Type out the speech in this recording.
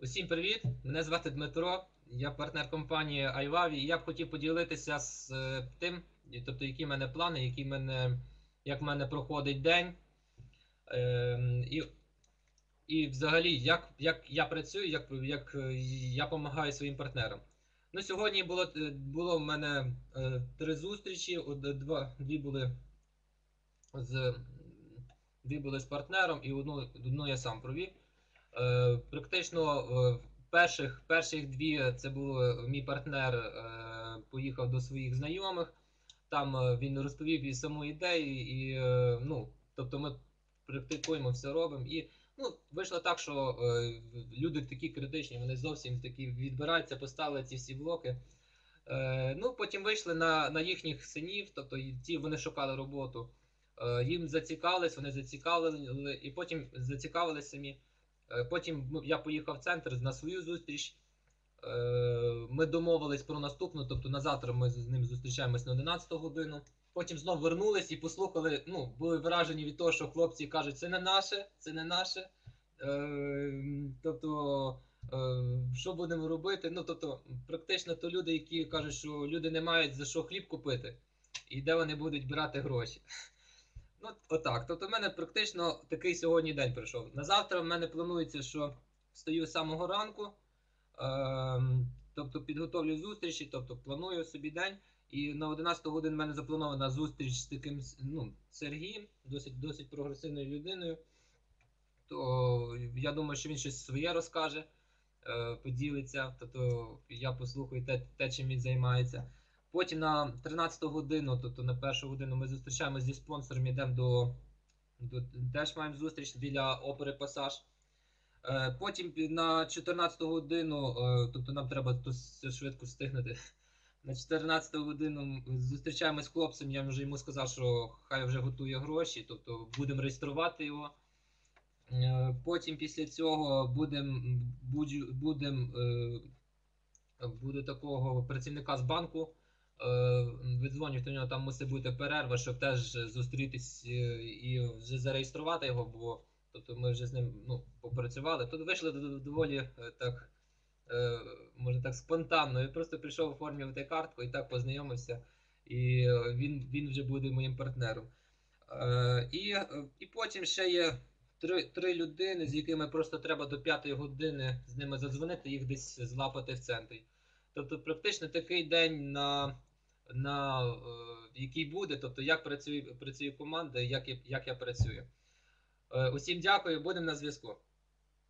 Усім привіт! Мене звати Дмитро, я партнер компанії iWavi, і я б хотів поділитися з е, тим, тобто, які в мене плани, які в мене, як в мене проходить день. Е, і, і взагалі, як, як я працюю, як, як е, я допомагаю своїм партнерам. Ну, сьогодні було, е, було в мене три зустрічі, два, дві були з, дві були з партнером, і одну, одну я сам провів. Е, Практично е, перших, перших дві це був е, мій партнер е, поїхав до своїх знайомих. Там е, він розповів і саму ідею, і е, ну, тобто ми практикуємо, все робимо. І ну, вийшло так, що е, люди такі критичні, вони зовсім такі відбираються, поставили ці всі блоки. Е, ну, потім вийшли на, на їхніх синів, тобто ті вони шукали роботу. Е, їм зацікавились, вони зацікавили, і потім зацікавились самі. Е, Потім я поїхав в центр на свою зустріч. Е, Ми домовились про наступну, тобто на завтра ми з ним зустрічаємось на 11 годину. Потім знов вернулись і послухали. Ну, були вражені від того, що хлопці кажуть, це не наше, це не наше. Е, Тобто, що будемо робити? Ну, тобто, практично то люди, які кажуть, що люди не мають за що хліб купити, і де вони будуть брати гроші. Ну, отак. Тобто, в мене практично такий сьогодні день пройшов. На завтра в мене планується, що встаю з самого ранку, ем, тобто підготовлю зустрічі, тобто планую собі день. І на 11 годину в мене запланована зустріч з таким ну, Сергієм, досить, досить прогресивною людиною. То я думаю, що він щось своє розкаже, е, поділиться, тобто я послухаю те, те, чим він займається. Потім на 13 годину, тобто на першу годину, ми зустрічаємося зі спонсором, йдемо до, до теж маємо зустріч біля опери Пасаж. Е, Потім на 14 годину, е, тобто нам треба все швидко встигнути. На 14 годину зустрічаємось з хлопцем, я вже йому сказав, що хай вже готує гроші, тобто будемо реєструвати його. Е, Потім після цього будемо будем, буде такого працівника з банку. Е, Віддзвоню, то в нього там мусить бути перерва, щоб теж зустрітись е, і вже зареєструвати його, бо тобто ми вже з ним ну, попрацювали. Тут вийшли доволі е, так, може так, спонтанно. Я просто прийшов оформив те картку і так познайомився, і він, він вже буде моїм партнером. І, і потім ще є три, три людини, з якими просто треба до п'ятої години з ними задзвонити, їх десь злапати в центрі. Тобто, практично такий день, на, на, е, який буде, тобто як працює, працює команда як, я- як я працюю. Е, Усім дякую, будемо на зв'язку.